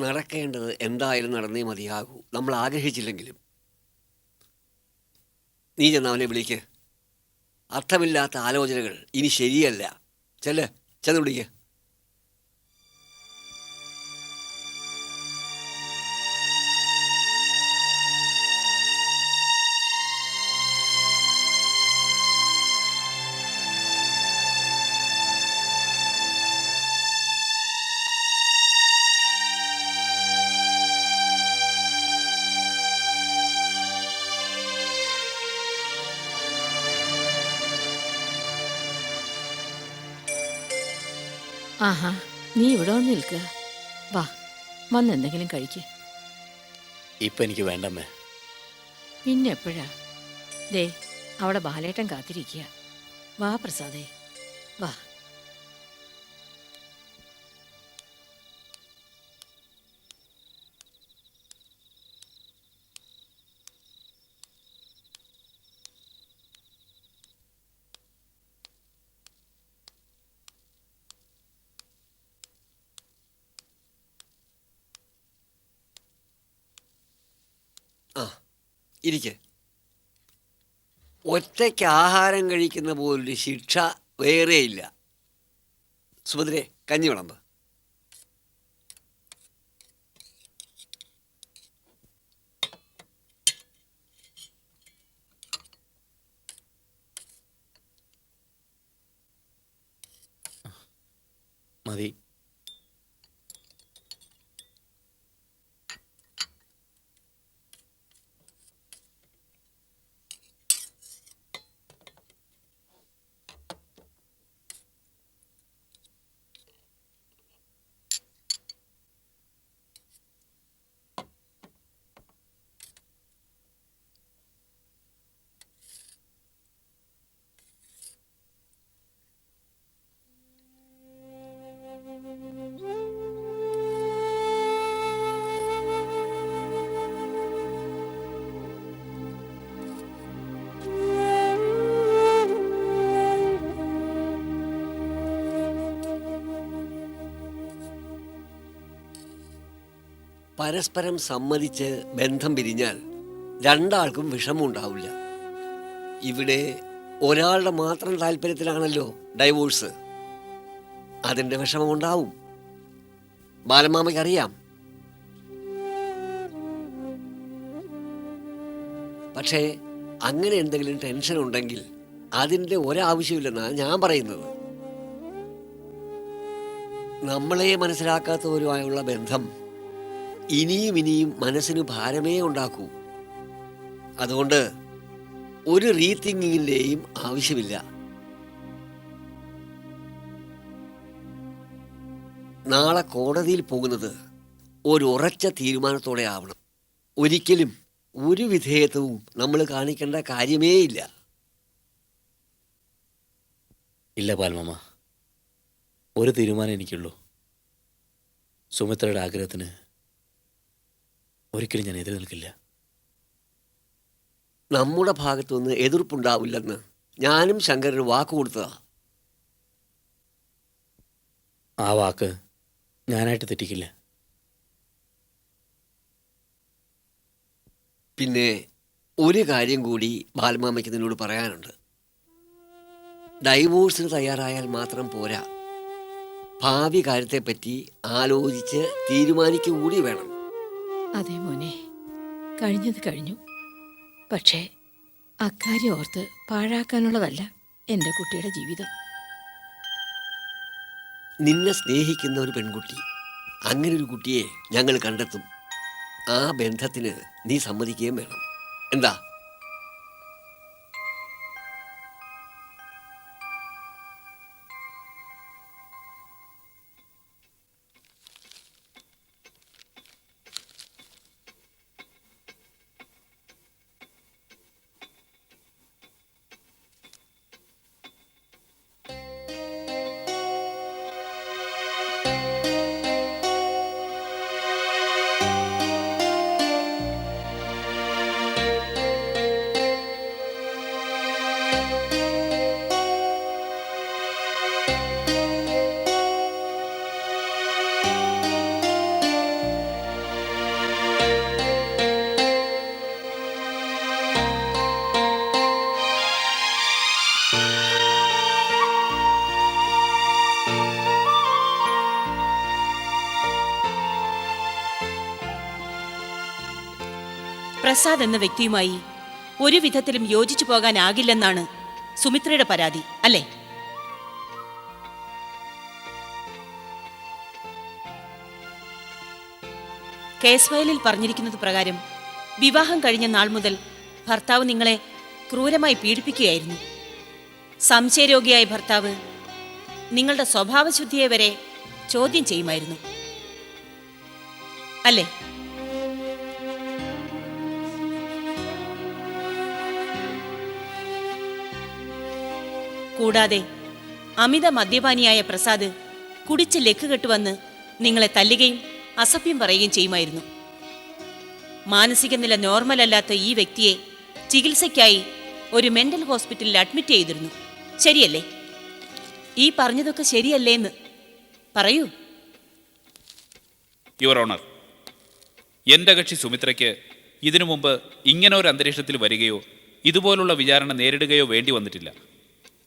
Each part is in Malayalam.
നടക്കേണ്ടത് എന്തായാലും നടന്നേ മതിയാകൂ. നമ്മൾ ആഗ്രഹിച്ചില്ലെങ്കിലും. നീ ചെന്ന് അവനെ വിളിക്ക്. അർത്ഥമില്ലാത്ത ആലോചനകൾ ഇനി ശരിയല്ല. ചെല്ല് ചെന്ന് വിളിക്ക് ആഹാ നീ ഇവിടെ വന്ന് നിൽക്കുക വാ വന്ന് എന്തെങ്കിലും കഴിക്ക. ഇപ്പൊ എനിക്ക് വേണ്ടമ്മേ. പിന്നെ എപ്പോഴാ? ദേ അവിടെ ബാലേട്ടൻ കാത്തിരിക്കുക. വാ പ്രസാദേ വാ. ഇരിക്കെ. ഒറ്റയ്ക്ക് ആഹാരം കഴിക്കുന്ന പോലൊരു ശിക്ഷ വേറെയില്ല സുഭദ്രെ കഞ്ഞി വിളമ്പ് മതി. പരസ്പരം സമ്മതിച്ച് ബന്ധം പിരിഞ്ഞാൽ രണ്ടാൾക്കും വിഷമമുണ്ടാവില്ല. ഇവിടെ ഒരാളുടെ മാത്രം താല്പര്യത്തിലാണല്ലോ ഡൈവോഴ്സ്. അതിന്റെ വിഷമമുണ്ടാവും. ബാലമാമയ്ക്കറിയാം. പക്ഷേ അങ്ങനെ എന്തെങ്കിലും ടെൻഷൻ ഉണ്ടെങ്കിൽ അതിന്റെ ഒരാവശ്യമില്ലെന്നാണ് ഞാൻ പറയുന്നത്. നമ്മളെ മനസ്സിലാക്കാത്തവരുമായുള്ള ബന്ധം ഇനിയും ഇനിയും മനസ്സിന് ഭാരമേ ഉണ്ടാക്കൂ. അതുകൊണ്ട് ഒരു റീതിങ്കിങ്ങിന്റെയും ആവശ്യമില്ല. നാളെ കോടതിയിൽ പോകുന്നത് ഒരു ഉറച്ച തീരുമാനത്തോടെ ആവണം. ഒരിക്കലും ഒരു വിധേയത്വവും നമ്മൾ കാണിക്കേണ്ട കാര്യമേ ഇല്ല. ഇല്ല പാൽമാമ. ഒരു തീരുമാനം എനിക്കുള്ളൂ. സുമിത്രയുടെ ആഗ്രഹത്തിന് ഒരിക്കലും ഞാൻ എതിര് നിൽക്കില്ല നമ്മുടെ ഭാഗത്തുനിന്ന് എതിർപ്പുണ്ടാവില്ലെന്ന് ഞാനും ശങ്കരന് വാക്ക് കൊടുത്തതാ. ആ വാക്ക് ഞാനായിട്ട് തെറ്റിക്കില്ല. പിന്നെ ഒരു കാര്യം കൂടി ബാലമാമയ്ക്ക് നിന്നോട് പറയാനുണ്ട്. ഡൈവോഴ്സിന് തയ്യാറായാൽ മാത്രം പോരാ. ഭാവി കാര്യത്തെപ്പറ്റി ആലോചിച്ച് തീരുമാനിക്കുക കൂടി വേണം. അതെ മോനെ. കഴിഞ്ഞത് കഴിഞ്ഞു. പക്ഷേ അക്കാര്യം ഓർത്ത് പാഴാക്കാനുള്ളതല്ല എന്റെ കുട്ടിയുടെ ജീവിതം. നിന്നെ സ്നേഹിക്കുന്ന ഒരു പെൺകുട്ടി അങ്ങനെ ഒരു കുട്ടിയെ ഞങ്ങൾ കണ്ടെത്തും. ആ ബന്ധത്തിന് നീ സമ്മതിക്കുകയും വേണം. എന്താ? പ്രസാദ് എന്ന വ്യക്തിയുമായി ഒരു വിധത്തിലും യോജിച്ചു പോകാനാകില്ലെന്നാണ് സുമിത്രയുടെ പരാതി അല്ലേ? കേസ് ഫയലിൽ പറഞ്ഞിരിക്കുന്നത് പ്രകാരം വിവാഹം കഴിഞ്ഞ നാൾ മുതൽ ഭർത്താവ് നിങ്ങളെ ക്രൂരമായി പീഡിപ്പിക്കുകയായിരുന്നു. സംശയരോഗിയായ ഭർത്താവ് നിങ്ങളുടെ സ്വഭാവശുദ്ധിയെ വരെ ചോദ്യം ചെയ്യുമായിരുന്നു. അല്ലേ? കൂടാതെ അമിത മദ്യപാനിയായ പ്രസാദ് കുടിച്ച് ലക്കുകെട്ട് വന്ന് നിങ്ങളെ തല്ലുകയും അസഭ്യം പറയുകയും ചെയ്യുമായിരുന്നു. മാനസിക നില നോർമൽ അല്ലാത്ത ഈ വ്യക്തിയെ ചികിത്സയ്ക്കായി ഒരു മെന്റൽ ഹോസ്പിറ്റലിൽ അഡ്മിറ്റ് ചെയ്തിരുന്നു. ശരിയല്ലേ? ഈ പറഞ്ഞതൊക്കെ ശരിയല്ലേന്ന് പറയൂ. യുവർ ഓണർ എന്റെ കക്ഷി സുമിത്രയ്ക്ക് ഇതിനു മുമ്പ് ഇങ്ങനെ ഒരു അന്തരീക്ഷത്തിൽ വരികയോ ഇതുപോലുള്ള വിചാരണ നേരിടുകയോ വേണ്ടി വന്നിട്ടില്ല.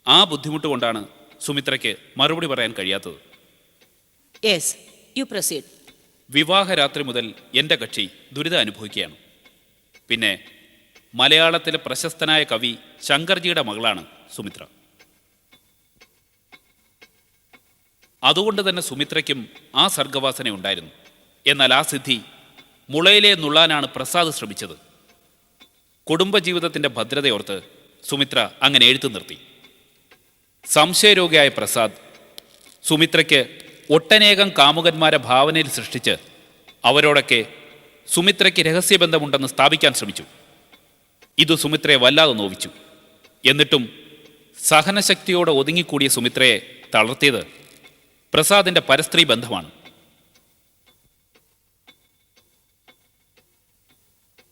ആ ബുദ്ധിമുട്ട് കൊണ്ടാണ് സുമിത്രയ്ക്ക് മറുപടി പറയാൻ കഴിയാത്തത്. യെസ് യു പ്രൊസീഡ് വിവാഹരാത്രി മുതൽ എന്റെ കക്ഷി ദുരിതം അനുഭവിക്കുകയാണ്. പിന്നെ മലയാളത്തിലെ പ്രശസ്തനായ കവി ശങ്കർജിയുടെ മകളാണ് സുമിത്ര. അതുകൊണ്ട് തന്നെ സുമിത്രയ്ക്കും ആ സർഗവാസന ഉണ്ടായിരുന്നു. എന്നാൽ ആ സിദ്ധി മുളയിലെ നുള്ളാനാണ് പ്രസാദ് ശ്രമിച്ചത്. കുടുംബജീവിതത്തിന്റെ ഭദ്രതയോർത്ത് സുമിത്ര അങ്ങനെ എഴുത്തു നിർത്തി. സംശയരോഗിയായ പ്രസാദ് സുമിത്രയ്ക്ക് ഒട്ടനേകം കാമുകന്മാരെ ഭാവനയിൽ സൃഷ്ടിച്ച് അവരോടൊക്കെ സുമിത്രയ്ക്ക് രഹസ്യബന്ധമുണ്ടെന്ന് സ്ഥാപിക്കാൻ ശ്രമിച്ചു. ഇത് സുമിത്രയെ വല്ലാതെ നോവിച്ചു. എന്നിട്ടും സഹനശക്തിയോടെ ഒതുങ്ങിക്കൂടിയ സുമിത്രയെ തളർത്തിയത് പ്രസാദിന്റെ പരസ്ത്രീ ബന്ധമാണ്.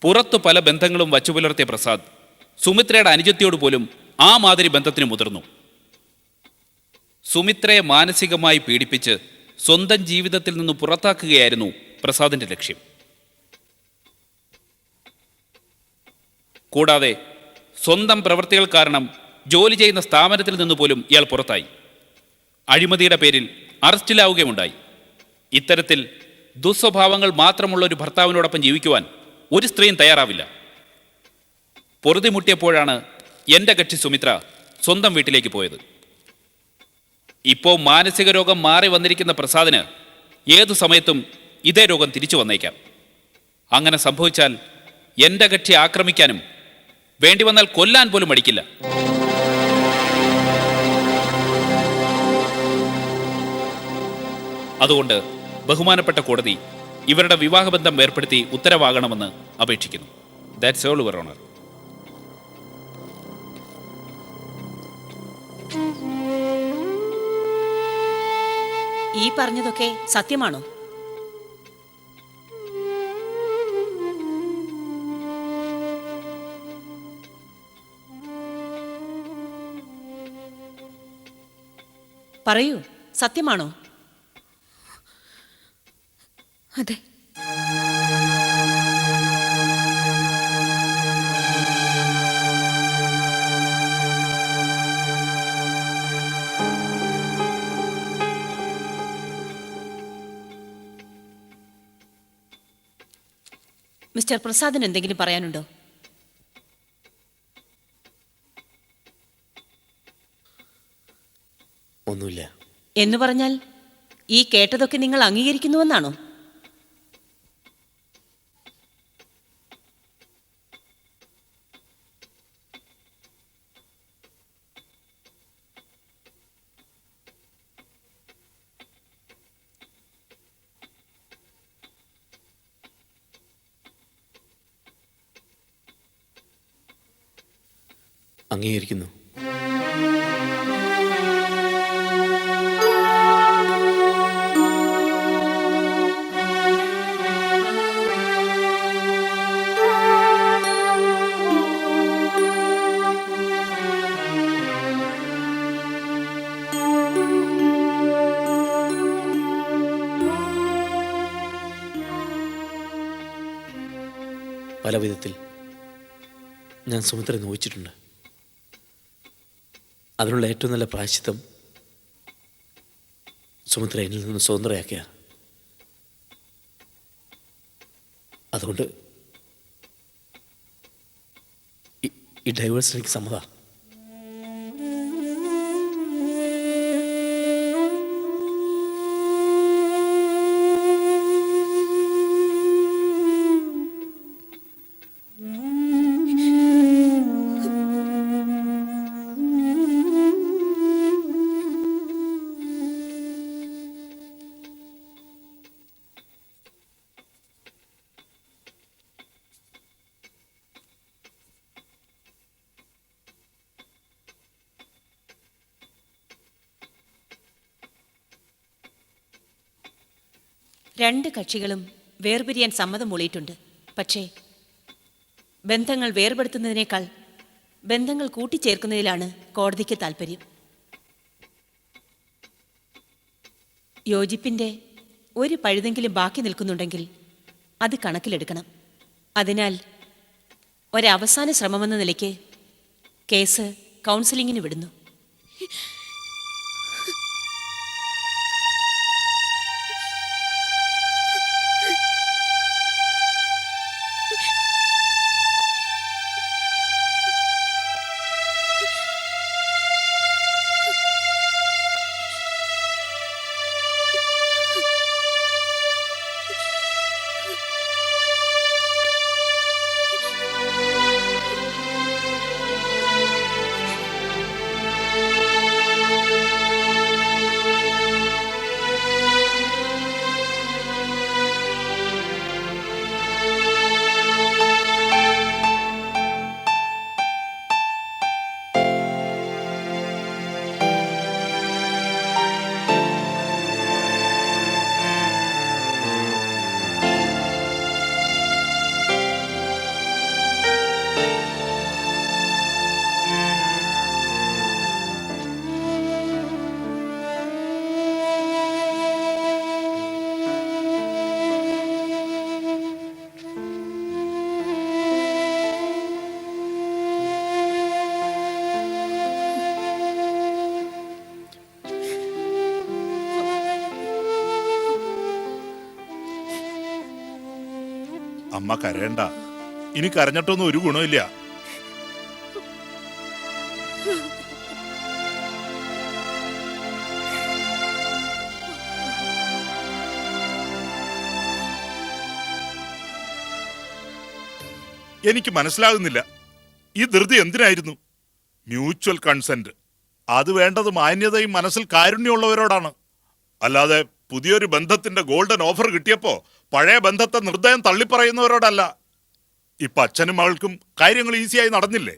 പുറത്തു പല ബന്ധങ്ങളും വച്ചുപുലർത്തിയ പ്രസാദ് സുമിത്രയുടെ അനുജത്തിയോട് പോലും ആ മാതിരി ബന്ധത്തിന് മുതിർന്നു. സുമിത്രയെ മാനസികമായി പീഡിപ്പിച്ച് സ്വന്തം ജീവിതത്തിൽ നിന്ന് പുറത്താക്കുകയായിരുന്നു പ്രസാദിന്റെ ലക്ഷ്യം. കൂടാതെ സ്വന്തം പ്രവൃത്തികൾ കാരണം ജോലി ചെയ്യുന്ന സ്ഥാപനത്തിൽ നിന്ന് പോലും ഇയാൾ പുറത്തായി. അഴിമതിയുടെ പേരിൽ അറസ്റ്റിലാവുകയുണ്ടായി ഇത്തരത്തിൽ ദുസ്വഭാവങ്ങൾ മാത്രമുള്ള ഒരു ഭർത്താവിനോടൊപ്പം ജീവിക്കുവാൻ ഒരു സ്ത്രീയും തയ്യാറാവില്ല. പൊറുതിമുട്ടിയപ്പോഴാണ് എന്റെ കക്ഷി സുമിത്ര സ്വന്തം വീട്ടിലേക്ക് പോയത്. ഇപ്പോൾ മാനസിക രോഗം മാറി വന്നിരിക്കുന്ന പ്രസാദിന് ഏതു സമയത്തും ഇതേ രോഗം തിരിച്ചു വന്നേക്കാം. അങ്ങനെ സംഭവിച്ചാൽ എന്റെ കക്ഷി ആക്രമിക്കാനും വേണ്ടി വന്നാൽ കൊല്ലാൻ പോലും മടിക്കില്ല. അതുകൊണ്ട് ബഹുമാനപ്പെട്ട കോടതി ഇവരുടെ വിവാഹബന്ധം ഏർപ്പെടുത്തി ഉത്തരവാകണമെന്ന് അപേക്ഷിക്കുന്നു. ദാറ്റ്സ് ഓൾ യുവർ ഓണർ ഈ പറഞ്ഞതൊക്കെ സത്യമാണോ? പറയൂ സത്യമാണോ? അതെ. മിസ്റ്റർ പ്രസാദിന് എന്തെങ്കിലും പറയാനുണ്ടോ? ഒന്നുമില്ല. എന്ന് പറഞ്ഞാൽ ഈ കേട്ടതൊക്കെ നിങ്ങൾ അംഗീകരിക്കുന്നുവെന്നാണോ? അംഗീകരിക്കുന്നു. പല വിധത്തിൽ ഞാൻ സുമിത്ര നോവിച്ചിട്ടുണ്ട്. അതിനുള്ള ഏറ്റവും നല്ല പ്രായശ്ചിത്തം സുമിത്ര എന്നിൽ നിന്ന് സ്വതന്ത്രയാക്കിയ അതുകൊണ്ട് ഈ ഡൈവേഴ്സ് എനിക്ക് സമ്മതമാണ് രണ്ട് കക്ഷികളും വേർപിരിയാൻ സമ്മതം മൂളിയിട്ടുണ്ട്. പക്ഷേ ബന്ധങ്ങൾ വേർപെടുത്തുന്നതിനേക്കാൾ ബന്ധങ്ങൾ കൂട്ടിച്ചേർക്കുന്നതിലാണ് കോടതിക്ക് താൽപ്പര്യം യോജിപ്പിന്റെ ഒരു പഴുതെങ്കിലും ബാക്കി നിൽക്കുന്നുണ്ടെങ്കിൽ അത് കണക്കിലെടുക്കണം. അതിനാൽ ഒരവസാന ശ്രമമെന്ന നിലയ്ക്ക് കേസ് കൗൺസിലിങ്ങിന് വിടുന്നു. അമ്മ കരയണ്ട. ഇനി കരഞ്ഞിട്ടൊന്നും ഒരു ഗുണമില്ല എനിക്ക് മനസ്സിലാകുന്നില്ല. ഈ ധൃതി എന്തിനായിരുന്നു? Mutual consent. അത് വേണ്ടത് മാന്യതയും മനസ്സിൽ കാരുണ്യമുള്ളവരോടാണ്. അല്ലാതെ പുതിയൊരു ബന്ധത്തിന്റെ ഗോൾഡൻ ഓഫർ കിട്ടിയപ്പോ പഴയ ബന്ധത്തെ നിർദ്ദയം തള്ളിപ്പറയുന്നവരോടല്ല. ഇപ്പൊ അച്ഛനും മകൾക്കും കാര്യങ്ങൾ ഈസിയായി നടന്നില്ലേ?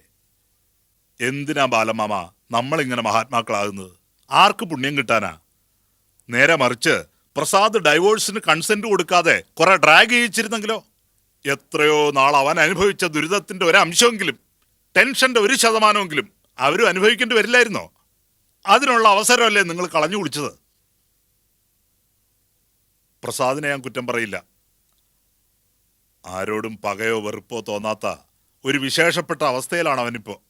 എന്തിനാ ബാലമാമ നമ്മളിങ്ങനെ മഹാത്മാക്കളാകുന്നത്? ആർക്ക് പുണ്യം കിട്ടാനാ? നേരെ മറിച്ച് പ്രസാദ് ഡൈവോഴ്സിന് കൺസെന്റ് കൊടുക്കാതെ കുറെ ഡ്രാഗ് ചെയ്യിച്ചിരുന്നെങ്കിലോ? എത്രയോ നാൾ അവൻ അനുഭവിച്ച ദുരിതത്തിന്റെ ഒരു അംശമെങ്കിലും ടെൻഷന്റെ ഒരു ശതമാനമെങ്കിലും അവരും അനുഭവിക്കേണ്ടി വരില്ലായിരുന്നോ? അതിനുള്ള അവസരമല്ലേ നിങ്ങൾ കളഞ്ഞു കുടിച്ചത്? പ്രസാദിനെ ഞാൻ കുറ്റം പറയില്ല. ആരോടും പകയോ വെറുപ്പോ തോന്നാത്ത ഒരു വിശേഷപ്പെട്ട അവസ്ഥയിലാണ് അവനിപ്പോ.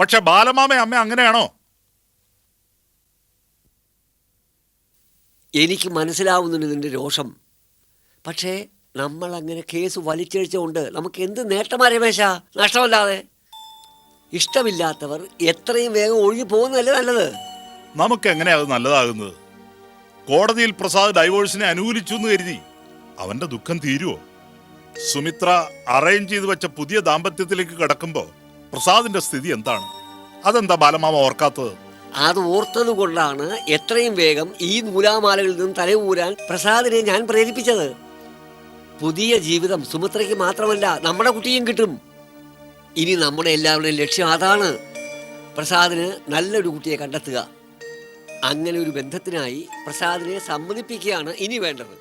പക്ഷെ ബാലമാമ അമ്മ അങ്ങനെയാണോ? എനിക്ക് മനസ്സിലാവുന്നുണ്ട് നിന്റെ രോഷം. പക്ഷേ നമ്മൾ അങ്ങനെ കേസ് വലിച്ചഴിച്ചുകൊണ്ട് നമുക്ക് എന്ത് നേട്ടമാ രമേശ നഷ്ടമല്ലാതെ. ഇഷ്ടമില്ലാത്തവർ എത്രയും വേഗം ഒഴുകി പോകുന്നതല്ലേ നല്ലത്? നമുക്ക് എങ്ങനെയാ അത് നല്ലതാകുന്നത്? കോടതിയിൽ പ്രസാദ് ഡൈവോഴ്സിനെ അനുകൂലിച്ചു എന്ന് കരുതി. അവന്റെ ദുഃഖം തീരുവോ? സുമിത്ര അറേഞ്ച് ചെയ്തു വെച്ച പുതിയ ദാമ്പത്യത്തിലേക്ക് കിടക്കുമ്പോ പ്രസാദിന്റെ സ്ഥിതി എന്താണ്? അതെന്താ ബാലമാമ ഓർക്കാത്തത്? അത് ഓർത്തത് കൊണ്ടാണ് എത്രയും വേഗം ഈ നൂലാമാലകളിൽ നിന്ന് തലയൂരാൻ പ്രസാദിനെ ഞാൻ പ്രേരിപ്പിച്ചത്. പുതിയ ജീവിതം സുമിത്രയ്ക്ക് മാത്രമല്ല നമ്മുടെ കുട്ടിയും കിട്ടും. ഇനി നമ്മുടെ എല്ലാവരുടെയും ലക്ഷ്യം അതാണ്. പ്രസാദിന് നല്ലൊരു കുട്ടിയെ കണ്ടെത്തുക. അങ്ങനെ ഒരു ബന്ധത്തിനായി പ്രസാദിനെ സമ്മതിപ്പിക്കുകയാണ് ഇനി വേണ്ടത്.